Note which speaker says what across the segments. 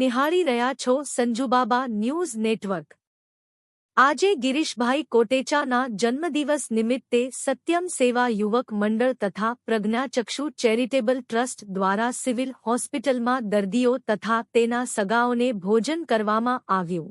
Speaker 1: નિહાળી રહ્યા છો સંજુબાબા ન્યૂઝ નેટવર્ક. આજે ગિરીશભાઈ કોટેચાના જન્મદિવસ નિમિત્તે સત્યમ સેવા યુવક મંડળ તથા પ્રજ્ઞાચક્ષુ ચેરિટેબલ ટ્રસ્ટ દ્વારા સિવિલ હોસ્પિટલમાં દર્દીઓ તથા તેના સગાઓને ભોજન કરવામાં આવ્યું.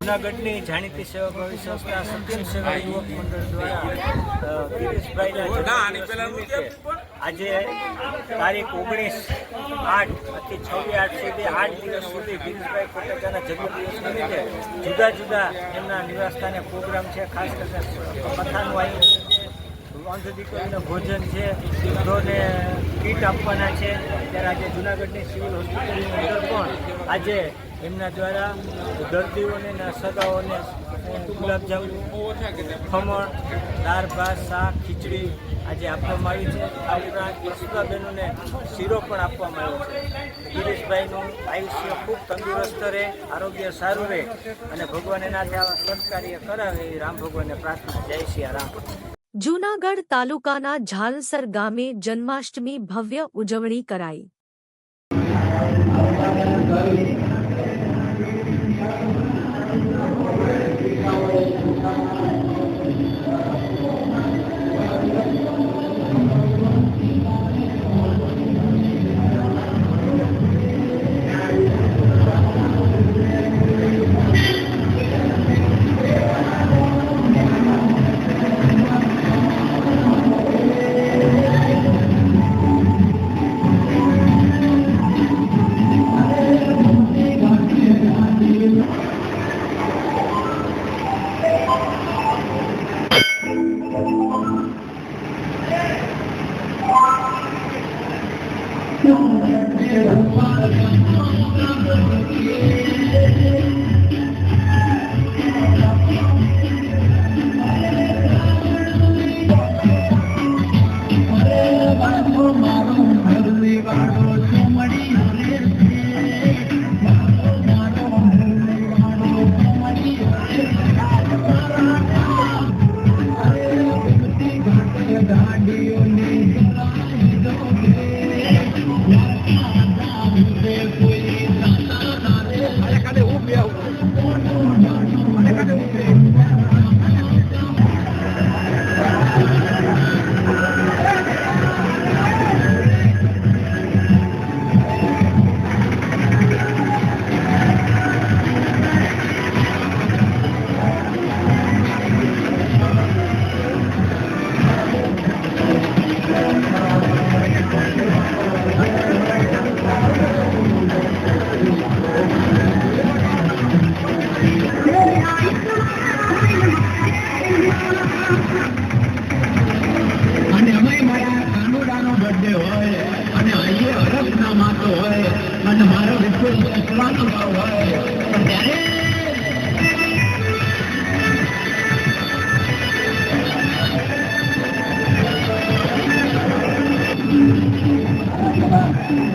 Speaker 2: જૂનાગઢની જાણીતી સેવાભાવી સંસ્થા સત્યમ સેવા યુવક મંડળ દ્વારા ગિરીશભાઈના આજે તારીખ ઓગણીસ આઠથી છવ્વીસ આઠ સુધી આઠ દિવસ સુધી ગિરીશભાઈ જન્મ દિવસ નિમિત્તે જુદા જુદા એમના નિવાસસ્થાને પ્રોગ્રામ છે ખાસ કરીને કથાનું આયોજન. છે વાંધો દીકરીનું ભોજન છે, વૃદ્ધોને કીટ આપવાના છે. ત્યારે આજે જુનાગઢની સિવિલ હોસ્પિટલની અંદર પણ આજે એમના દ્વારા દર્દીઓને સગાઓને ગુલાબજાંબુ, ખમણ, દાળ, ભાત, શાક, ખીચડી આજે આપવામાં આવી છે. આ ઉપરાંત યશુદાબેનોને શીરો પણ આપવામાં આવ્યો છે. ગિરીશભાઈનું આયુષ્ય ખૂબ તંદુરસ્ત રહે, આરોગ્ય સારું રહે અને ભગવાન એનાથી આવા સત્કાર્ય કરાવે એ રામ ભગવાનને પ્રાર્થના. જય સિયા રામ.
Speaker 1: જૂનાગઢ તાલુકાના ઝાલસર ગામે જન્માષ્ટમી ભવ્ય ઉજવણી કરાઈ.
Speaker 3: અને